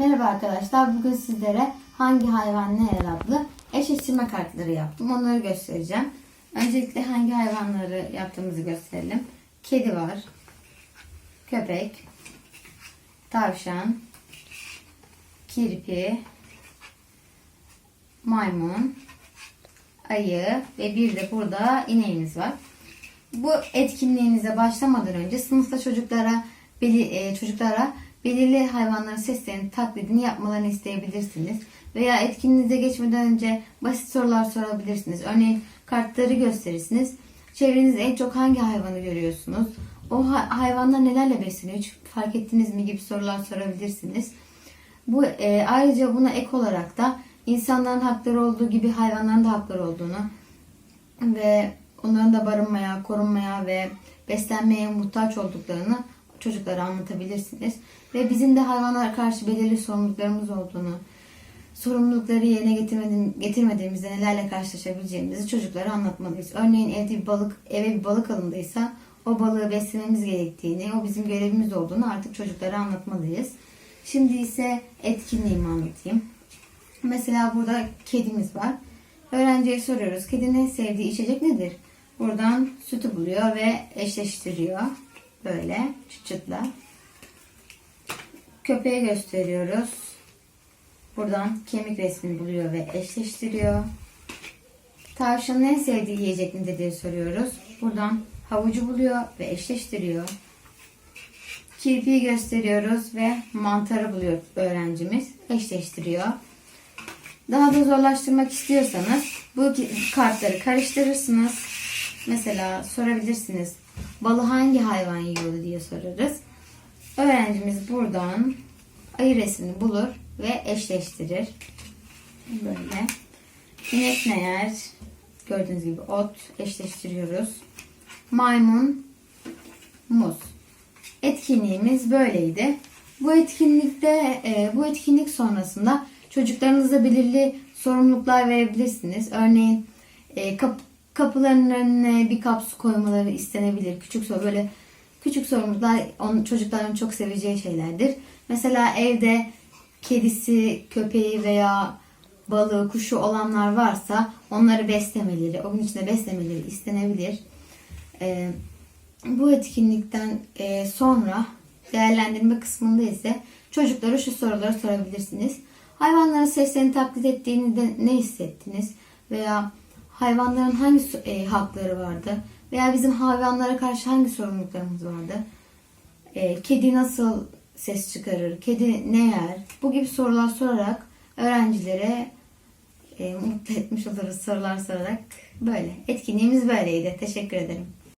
Merhaba arkadaşlar. Bugün sizlere hangi hayvan ne yer adlı eşleştirme kartları yaptım. Onları göstereceğim. Öncelikle hangi hayvanları yaptığımızı gösterelim. Kedi var. Köpek. Tavşan. Kirpi. Maymun. Ayı ve bir de burada ineğimiz var. Bu etkinliğinize başlamadan önce sınıfta çocuklara e, çocuklara belirli hayvanların seslerinin taklidini yapmalarını isteyebilirsiniz. Veya etkinliğinize geçmeden önce basit sorular sorabilirsiniz. Örneğin kartları gösterirsiniz. Çevrenizde en çok hangi hayvanı görüyorsunuz? O ha- hayvanlar nelerle besleniyor? Hiç fark ettiniz mi gibi sorular sorabilirsiniz. Bu e, ayrıca buna ek olarak da insanların hakları olduğu gibi hayvanların da hakları olduğunu ve onların da barınmaya, korunmaya ve beslenmeye muhtaç olduklarını çocuklara anlatabilirsiniz. Ve bizim de hayvanlara karşı belirli sorumluluklarımız olduğunu, sorumlulukları yerine getirmediğim, getirmediğimizde nelerle karşılaşabileceğimizi çocuklara anlatmalıyız. Örneğin evde bir balık, eve bir balık alındıysa o balığı beslememiz gerektiğini, o bizim görevimiz olduğunu artık çocuklara anlatmalıyız. Şimdi ise etkinliğimi anlatayım. Mesela burada kedimiz var. Öğrenciye soruyoruz. Kedinin sevdiği içecek nedir? Buradan sütü buluyor ve eşleştiriyor. Böyle çıt çıtla. Köpeğe gösteriyoruz. Buradan kemik resmini buluyor ve eşleştiriyor. Tavşanın en sevdiği yiyecek nedir diye soruyoruz. Buradan havucu buluyor ve eşleştiriyor. Kirpiyi gösteriyoruz ve mantarı buluyor öğrencimiz. Eşleştiriyor. Daha da zorlaştırmak istiyorsanız bu kartları karıştırırsınız. Mesela sorabilirsiniz. Balı hangi hayvan yiyordu diye sorarız. Öğrencimiz buradan ayı resmini bulur ve eşleştirir. Böyle. İnek ne yer? Gördüğünüz gibi ot eşleştiriyoruz. Maymun, muz. Etkinliğimiz böyleydi. Bu etkinlikte e, bu etkinlik sonrasında çocuklarınıza belirli sorumluluklar verebilirsiniz. Örneğin e, kap, kapılarının önüne bir kap su koymaları istenebilir. Küçük soru böyle küçük sorumluluklar on, çocukların çok seveceği şeylerdir. Mesela evde kedisi, köpeği veya balığı, kuşu olanlar varsa onları beslemeleri, o gün içinde beslemeleri istenebilir. Ee, bu etkinlikten e, sonra değerlendirme kısmında ise çocuklara şu soruları sorabilirsiniz. Hayvanların seslerini taklit ettiğinizde ne hissettiniz? Veya hayvanların hangi e, hakları vardı? Veya bizim hayvanlara karşı hangi sorumluluklarımız vardı? E, kedi nasıl ses çıkarır? Kedi ne yer? Bu gibi sorular sorarak öğrencilere e, mutlu etmiş oluruz sorular sorarak. Böyle. Etkinliğimiz böyleydi. Teşekkür ederim.